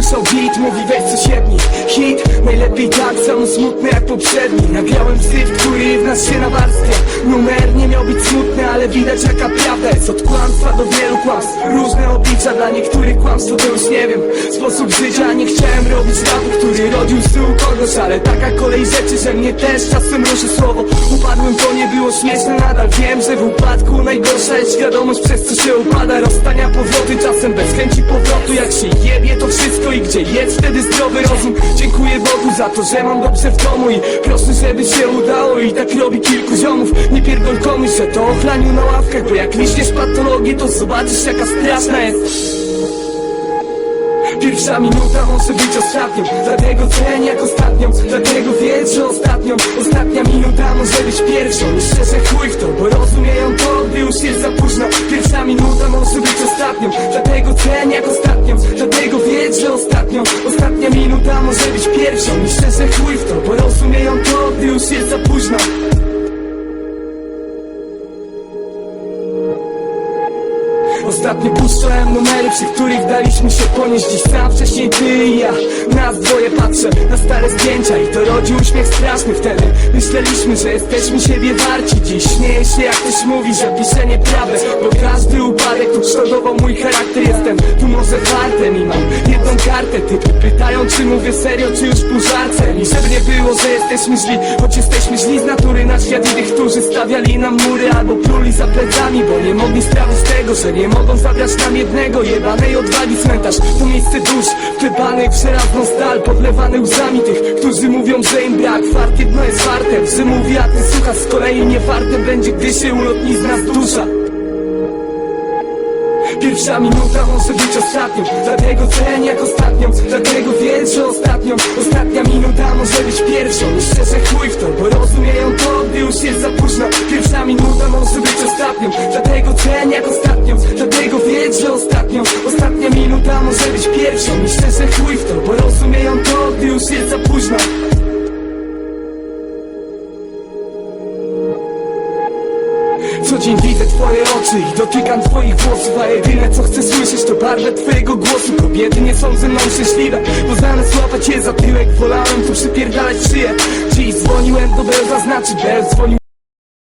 usłyszał beat, mówi weź coś jedni Hit, najlepiej tak, samo smutny jak poprzedni. Nagrałem syf, który w nas się nawarstwia. Numer nie miał być smutny, ale widać jaka prawda jest. Od kłamstwa do wielu kłamstw. Różne oblicza, dla niektórych kłamstwo to już nie wiem. Sposób życia, nie chciałem robić rapu, który rodził z tyłu kogoś Ale taka kolej rzeczy, że mnie też czasem ruszy słowo. Upadłem, to nie było śmieszne, nadal wiem, że w upadku Najgorsza jest świadomość, przez co się upada. Rozstania, powroty, czasem bez chęci powrotu Jak się jest wtedy zdrowy rozum. Dziękuję Bogu za to, że mam dobrze w domu I proszę, żeby się udało i tak robi kilku ziomów. Nie pierdol komuś, że to ochlaniu na ławkach Bo jak liśniesz patologię, to zobaczysz jaka straszna jest. Pierwsza minuta może być ostatnią Dlatego cenię jak ostatnią Dlatego wiedz, że ostatnią. Ostatnia minuta może być pierwszą. I szczerze chuj w to, bo rozumieją to Gdy już jest za późno. Pierwsza minuta może być ostatnią Dlatego I szczerze chuj w to, bo rozumieją to Gdy już jest za późno. Ostatnio puszczałem numery, przy których daliśmy się ponieść. Dziś sam, wcześniej ty i ja Nas dwoje patrzę na stare zdjęcia I to rodzi uśmiech straszny wtedy. Myśleliśmy, że jesteśmy siebie warci. Dziś śmieję się jak ktoś mówi, że piszę nieprawdę Bo każdy upadek tu mój charakter. Jestem tu może fartem i mam kartę Typy pytają czy mówię serio, czy już pół żarcem I żeby nie było, że jesteśmy źli Choć jesteśmy źli z natury na świat i tych, którzy stawiali nam mury Albo pluli za plecami, bo nie mogli sprawić tego, że nie mogą zabrać nam jednego. Jebanej odwagi cmentarz To miejsce dusz, wklepanych w stal Podlewany łzami tych, którzy mówią, że im brak Fart jedno jest fartem, że mówi, a ty słuchasz Z kolei nie fartem będzie, gdy się ulotni z nas dusza Pierwsza minuta może być ostatnią. Dlatego cenię jak ostatnią. Dlatego wiedz, że ostatnią. Ostatnia minuta może być pierwszą. Szczerze chuj w to, bo rozumieją to Gdy już jest za późno. Pierwsza minuta może być ostatnią. Dlatego cenię jak ostatnią. Dlatego wiedz, że ostatnią. Ostatnia minuta może być Co dzień widzę twoje oczy i dotykam twoich włosów A jedyne co chcę słyszeć to barwę twojego głosu. Kobiety nie są ze mną szczęśliwe Bo zamiast łapać je za tyłek Wolałem tu przypierdalać szyję. Dziś dzwoniłem do Bel zaznaczyć Bel dzwonił